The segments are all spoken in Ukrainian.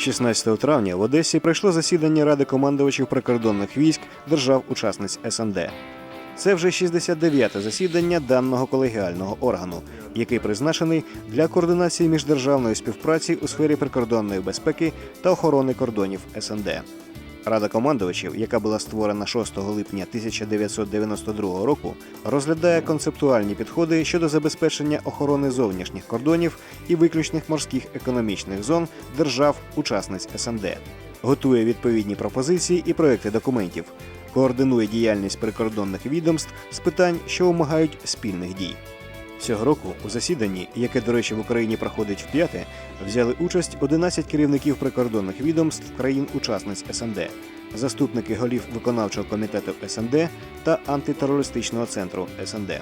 16 травня в Одесі пройшло засідання Ради командувачів прикордонних військ держав-учасниць СНД. Це вже 69-те засідання даного колегіального органу, який призначений для координації міждержавної співпраці у сфері прикордонної безпеки та охорони кордонів СНД. Рада командувачів, яка була створена 6 липня 1992 року, розглядає концептуальні підходи щодо забезпечення охорони зовнішніх кордонів і виключних морських економічних зон держав-учасниць СНД, готує відповідні пропозиції і проекти документів, координує діяльність прикордонних відомств з питань, що вимагають спільних дій. Цього року у засіданні, яке, до речі, в Україні проходить вп'яте, взяли участь 11 керівників прикордонних відомств країн-учасниць СНД, заступники голів виконавчого комітету СНД та антитерористичного центру СНД.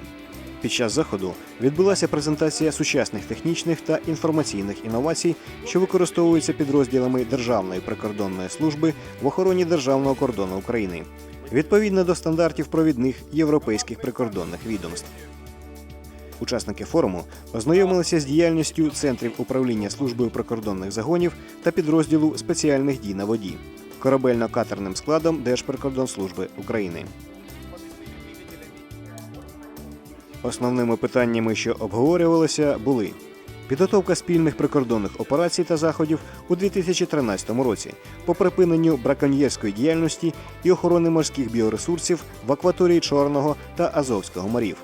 Під час заходу відбулася презентація сучасних технічних та інформаційних інновацій, що використовуються підрозділами Державної прикордонної служби в охороні державного кордону України, відповідно до стандартів провідних європейських прикордонних відомств. Учасники форуму ознайомилися з діяльністю центрів управління службою прикордонних загонів та підрозділу спеціальних дій на воді корабельно-катерним складом Держприкордонслужби України. Основними питаннями, що обговорювалися, були підготовка спільних прикордонних операцій та заходів у 2013 році по припиненню браконьєрської діяльності і охорони морських біоресурсів в акваторії Чорного та Азовського морів,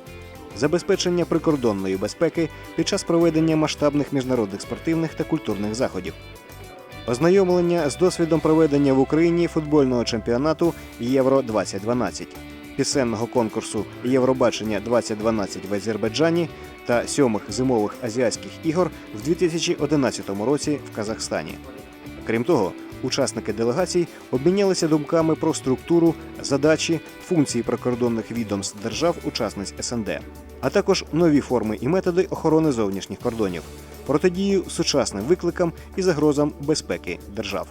забезпечення прикордонної безпеки під час проведення масштабних міжнародних спортивних та культурних заходів. Ознайомлення з досвідом проведення в Україні футбольного чемпіонату Євро 2012 пісенного конкурсу Євробачення 2012 в Азербайджані та сьомих зимових азіатських ігор в 2011 році в Казахстані. Крім того, учасники делегацій обмінялися думками про структуру, задачі, функції прикордонних відомств держав-учасниць СНД, а також нові форми і методи охорони зовнішніх кордонів, протидію сучасним викликам і загрозам безпеки держав.